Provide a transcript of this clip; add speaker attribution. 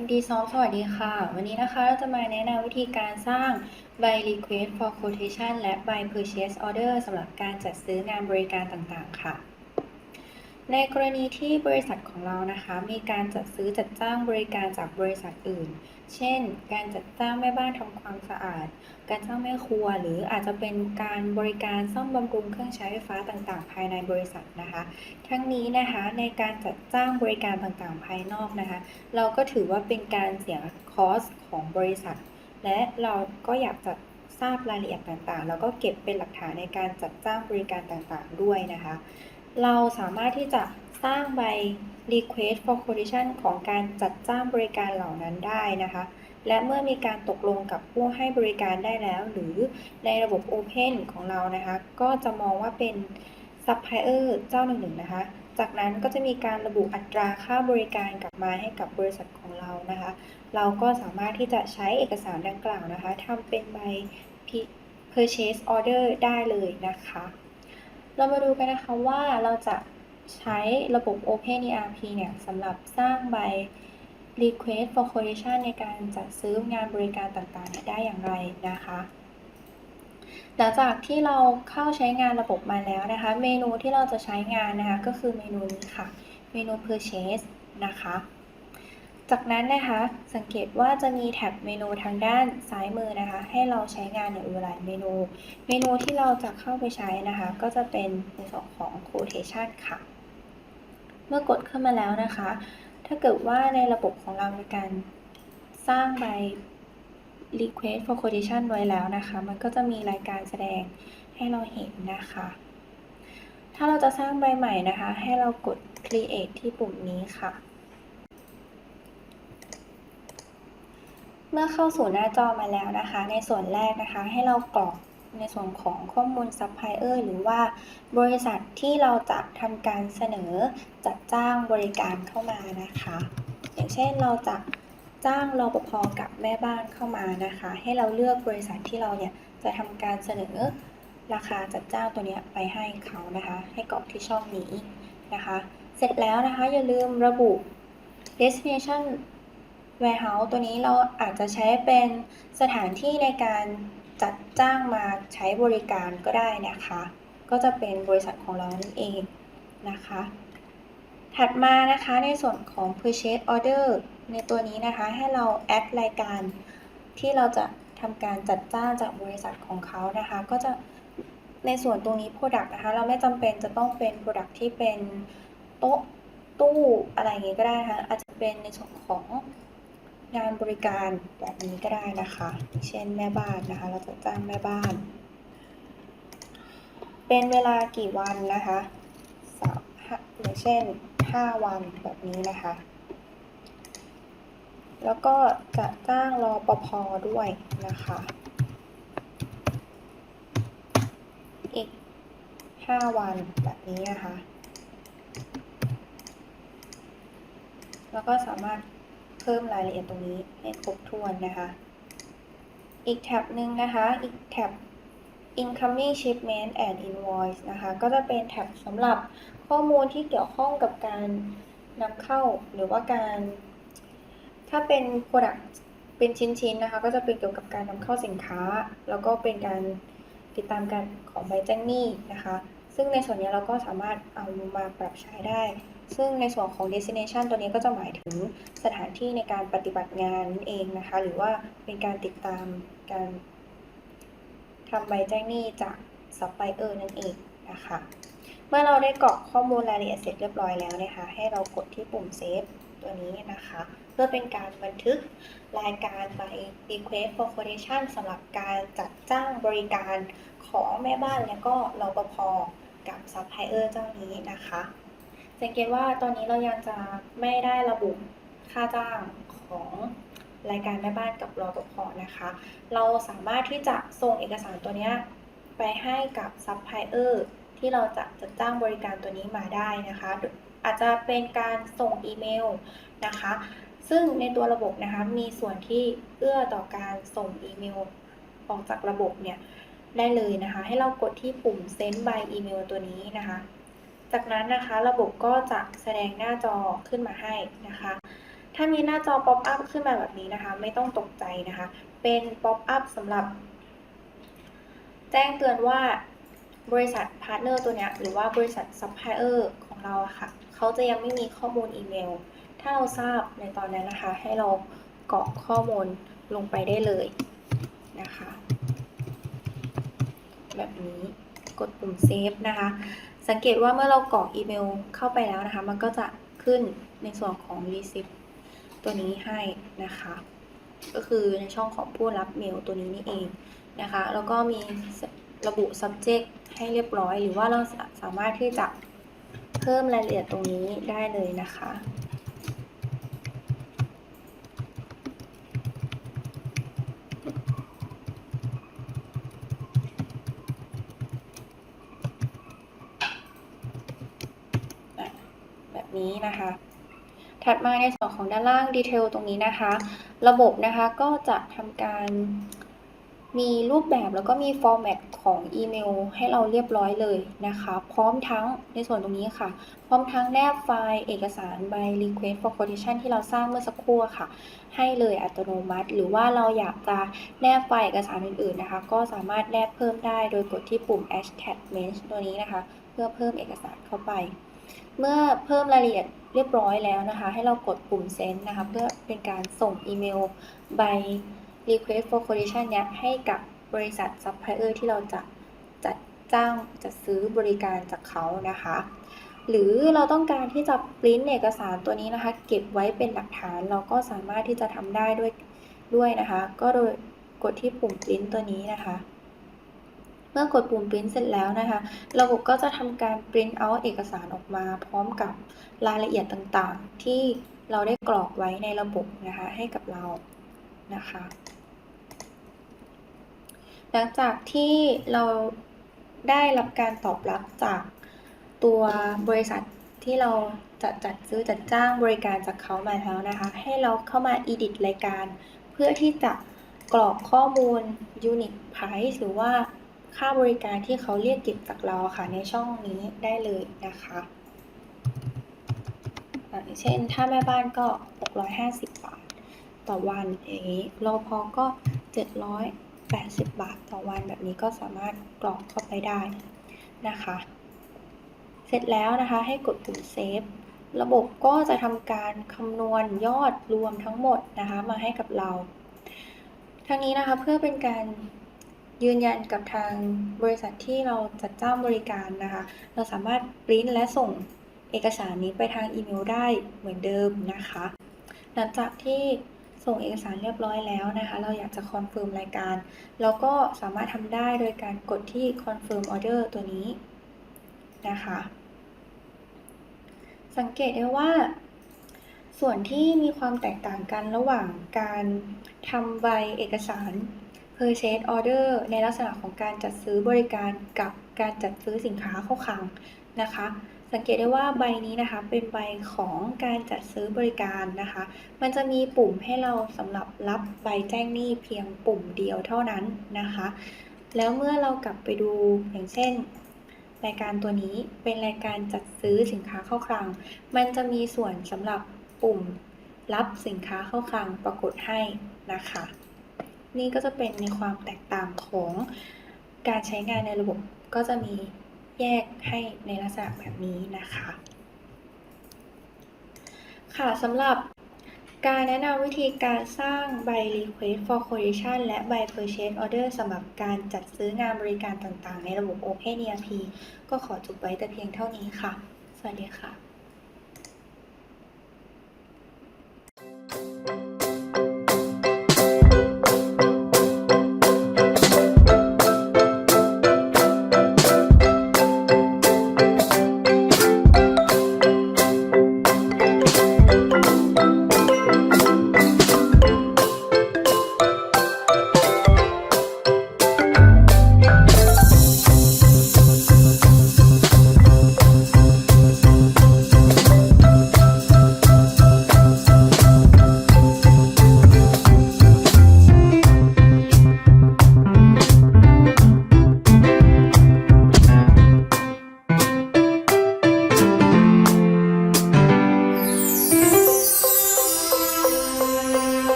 Speaker 1: MD Soft สวัสดีค่ะ วันนี้นะคะเราจะมาแนะนำวิธีการสร้าง by request for quotation และ by purchase order สำหรับการจัดซื้องานบริการต่างๆ ค่ะ ในกรณีที่บริษัทของเรานะคะ มีการจัดซื้อจัดจ้างบริการจากบริษัทอื่น เช่น การจัดจ้างแม่บ้านทำความสะอาด การจ้างแม่ครัว หรืออาจจะเป็นการบริการซ่อมบำรุงเครื่องใช้ไฟฟ้าต่างๆ ภายในบริษัทนะคะ ทั้งนี้นะคะในการจัดจ้างบริการต่างๆ ภายนอกนะคะ เราก็ถือว่าเป็นการเสียคอสของบริษัท และเราก็อยากจะทราบรายละเอียดต่างๆ แล้วก็เก็บเป็นหลักฐานในการจัดจ้างบริการต่างๆ ด้วยนะคะ เราสามารถที่จะสร้างใบ request for quotation ของการจัดจ้างบริการเหล่านั้นได้นะคะ และเมื่อมีการตกลงกับผู้ให้บริการได้แล้ว หรือในระบบ Open ของเรานะคะ ก็จะมองว่าเป็น supplier เจ้าหนึ่งๆนะคะ จากนั้นก็จะมีการระบุอัตราค่าบริการกลับมาให้กับบริษัทของเรานะคะ เราก็สามารถที่จะใช้เอกสารดังกล่าวนะคะทำเป็นใบ purchase order ได้เลยนะคะ เรามาดูกันนะคะว่าเราจะใช้ระบบ Open ERP เนี่ยสำหรับสร้างใบ Request for Quotation ในการจัดซื้องานบริการต่างๆ ได้อย่างไรนะคะ หลังจากที่เราเข้าใช้งานระบบมาแล้วนะคะ เมนูที่เราจะใช้งานนะคะ ก็คือเมนูนี้ค่ะ เมนู Purchase นะคะ จากนั้นนะคะสังเกตว่าจะมีแท็บเมนูทางด้านซ้ายมือนะคะ ให้เราใช้งานอยู่หลายเมนู เมนูที่เราจะเข้าไปใช้นะคะ ก็จะเป็นในส่วนของ quotation ค่ะ เมื่อกดขึ้นมาแล้วนะคะ ถ้าเกิดว่าในระบบของเรามีการสร้างใบ request for quotation ไว้แล้วนะคะ มันก็จะมีรายการแสดงให้เราเห็นนะคะ ถ้าเราจะสร้างใบใหม่นะคะ ให้เรากด create ที่ปุ่มนี้ค่ะ เมื่อเข้าสู่หน้าจอมาแล้วนะคะ ในส่วนแรกนะคะ ให้เรากรอกในส่วนของข้อมูลซัพพลายเออร์หรือว่าบริษัทที่เราจะทำการเสนอจัดจ้างบริการเข้ามานะคะ อย่างเช่นเราจะจ้างรปภกับแม่บ้านเข้ามานะคะ ให้เราเลือกบริษัทที่เราเนี่ยจะทำการเสนอราคาจัดจ้างตัวเนี้ยไปให้เขานะคะ ให้กรอกที่ช่องนี้นะคะ เสร็จแล้วนะคะอย่าลืมระบุ destination warehouse ตัวนี้เราอาจจะใช้เป็นสถานที่ในการจัดจ้างมาใช้บริการก็ได้นะคะ ก็จะเป็นบริษัทของเรานั่นเองนะคะ ถัดมานะคะในส่วนของ purchase order ในตัวนี้นะคะให้เราแอดรายการที่เราจะทำการจัดจ้างจากบริษัทของเขานะคะ ก็จะในส่วนตรงนี้ product นะคะ เราไม่จำเป็นจะต้องเป็น product ที่เป็นโต๊ะตู้อะไรอย่างงี้ก็ได้นะคะอาจจะเป็นในส่วนของ งานบริการแบบนี้ก็ได้นะคะ เช่นแม่บ้านนะคะ เราจะจ้างแม่บ้าน เป็นเวลากี่วันนะคะสามอย่างเช่น 5 วันแบบนี้นะคะ แล้วก็จะจ้างรอปภด้วยนะคะ อีก 5 วันแบบนี้นะคะ แล้วก็สามารถ พิ่มรายละเอียดตรงนี้ให้ครบถ้วนนะคะ อีกแท็บหนึ่งนะคะ อีกแท็บ incoming shipment and invoice นะคะ ก็จะเป็นแท็บสำหรับข้อมูลที่เกี่ยวข้องกับการนำเข้าหรือว่าการ ถ้าเป็น product เป็นชิ้นๆนะคะ ก็จะเป็นเกี่ยวกับการนำเข้าสินค้า แล้วก็เป็นการติดตามการของใบแจ้งหนี้นะคะ ซึ่งในส่วนนี้เราก็สามารถเอามาปรับใช้ได้ ซึ่งในส่วนของ destination ตัวนี้ก็จะหมายถึงสถานที่ในการปฏิบัติงานนั่นเองนะคะ หรือว่าเป็นการติดตามการทำใบแจ้งหนี้จาก supplier นั่นเองนะคะ เมื่อเราได้กรอกข้อมูลรายละเอียดเสร็จเรียบร้อยแล้วนะคะ ให้เรากดที่ปุ่ม save ตัวนี้นะคะ เพื่อเป็นการบันทึกรายการใบ request for quotation สำหรับการจัดจ้างบริการของแม่บ้านและก็รปภกับ supplier เจ้านี้นะคะ สังเกตว่าตอนนี้เรายังจะไม่ได้ระบุค่าจ้างของรายการแม่บ้านกับรอปภนะคะ เราสามารถที่จะส่งเอกสารตัวนี้ไปให้กับซัพพลายเออร์ที่เราจะจะจ้างบริการตัวนี้มาได้นะคะ อาจจะเป็นการส่งอีเมลนะคะ ซึ่งในตัวระบบนะคะมีส่วนที่เอื้อต่อการส่งอีเมลออกจากระบบเนี่ยได้เลยนะคะ ให้เรากดที่ปุ่ม send by email ตัวนี้นะคะ จากนั้นนะคะระบบก็จะแสดงหน้าจอขึ้นมาให้นะคะ ถ้ามีหน้าจอป๊อปอัพขึ้นมาแบบนี้นะคะ ไม่ต้องตกใจนะคะ เป็นป๊อปอัพสำหรับ แจ้งเตือนว่าบริษัทพาร์ทเนอร์ตัวเนี้ยหรือว่าบริษัทซัพพลายเออร์ของเราอะค่ะเขาจะยังไม่มีข้อมูลอีเมล ถ้าเราทราบในตอนนั้นนะคะ ให้เรากรอกข้อมูลลงไปได้เลยนะคะ แบบนี้กดปุ่มเซฟนะคะ สังเกตว่าเมื่อเรากรอกอีเมลเข้าไปแล้วนะคะ มันก็จะขึ้นในส่วนของ receipt ตัวนี้ให้นะคะ ก็คือในช่องของผู้รับเมลตัวนี้นี่เองนะคะ แล้วก็มีระบุ subject ให้เรียบร้อย หรือว่าเราสามารถที่จะเพิ่มรายละเอียดตรงนี้ได้เลยนะคะ แบบ นี้นะคะ ถัดมาในส่วนของด้านล่างดีเทลตรงนี้นะคะ ระบบนะคะก็จะทำการมีรูปแบบแล้วก็มีฟอร์แมตของอีเมลให้เราเรียบร้อยเลยนะคะ พร้อมทั้งในส่วนตรงนี้ค่ะ พร้อมทั้งแนบไฟล์เอกสาร by request for quotation ที่เราสร้างเมื่อสักครู่ค่ะ ให้เลยอัตโนมัติ หรือว่าเราอยากจะแนบไฟล์เอกสารอื่นๆนะคะ ก็สามารถแนบเพิ่มได้โดยกดที่ปุ่ม attachment ตัวนี้นะคะ เพื่อเพิ่มเอกสารเข้าไป เมื่อเพิ่มรายละเอียดเรียบร้อยแล้วนะคะ ให้เรากดปุ่ม send นะคะ เพื่อเป็นการส่งอีเมล by request for quotation เนี้ยให้กับบริษัท supplier ที่เราจะจัดจ้างจัดซื้อบริการจากเขานะคะ หรือเราต้องการที่จะปริ้นเอกสารตัวนี้นะคะ เก็บไว้เป็นหลักฐานเราก็สามารถที่จะทำได้ด้วยด้วยนะคะ ก็โดยกดที่ปุ่มปริ้นตัวนี้นะคะ เมื่อกดปุ่มปริ้นเสร็จแล้วนะคะ ระบบก็จะทำการปริ้นเอาเอกสารออกมา พร้อมกับรายละเอียดต่างๆ ที่เราได้กรอกไว้ในระบบนะคะ ให้กับเรานะคะ หลังจากที่เราได้รับการตอบรับจากตัวบริษัทที่เราจะจัดซื้อจัดจ้างบริการจากเขามาแล้วนะคะ ให้เราเข้ามา edit รายการ เพื่อที่จะกรอกข้อมูล unit price หรือว่า ค่าบริการที่เขาเรียกเก็บจากเราค่ะในช่องนี้ได้เลยนะคะอย่างเช่นถ้าแม่บ้านก็ 650 บาท ต่อวันอย่างนี้รอพอก็ 780 บาทต่อวันแบบนี้ก็สามารถกรอกเข้าไปได้นะคะ เสร็จแล้วนะคะให้กดปุ่มเซฟระบบก็จะทำการคำนวณยอดรวมทั้งหมดนะคะมาให้กับเรา ทั้งนี้นะคะเพื่อเป็นการ ยืนยันกับทางบริษัทที่เราจัดจ้างบริการนะคะ เราสามารถปริ้นและส่งเอกสารนี้ไปทางอีเมลได้เหมือนเดิมนะคะ หลังจากที่ส่งเอกสารเรียบร้อยแล้วนะคะ เราอยากจะคอนเฟิร์มรายการ เราก็สามารถทำได้โดยการกดที่ confirm order ตัวนี้นะคะ สังเกตได้ว่าส่วนที่มีความแตกต่างกันระหว่างการทำใบเอกสาร purchase order ในลักษณะของการจัดซื้อบริการกับการจัดซื้อสินค้าเข้าคลังนะคะ สังเกตได้ว่าใบนี้นะคะเป็นใบของการจัดซื้อบริการนะคะ มันจะมีปุ่มให้เราสำหรับรับใบแจ้งหนี้เพียงปุ่มเดียวเท่านั้นนะคะ แล้วเมื่อเรากลับไปดูอย่างเช่นรายการตัวนี้เป็นรายการจัดซื้อสินค้าเข้าคลัง มันจะมีส่วนสำหรับปุ่มรับสินค้าเข้าคลังปรากฏให้นะคะ นี่ก็จะเป็นในความแตกต่างของการใช้งานในระบบก็จะมีแยกให้ในลักษณะแบบนี้นะคะ ค่ะสำหรับการแนะนำวิธีการสร้างใบ Request for Quotation และใบ Purchase Order สำหรับการจัดซื้องานบริการต่างๆ ในระบบ OpenERP ก็ขอจบไว้แต่เพียงเท่านี้ค่ะ สวัสดีค่ะ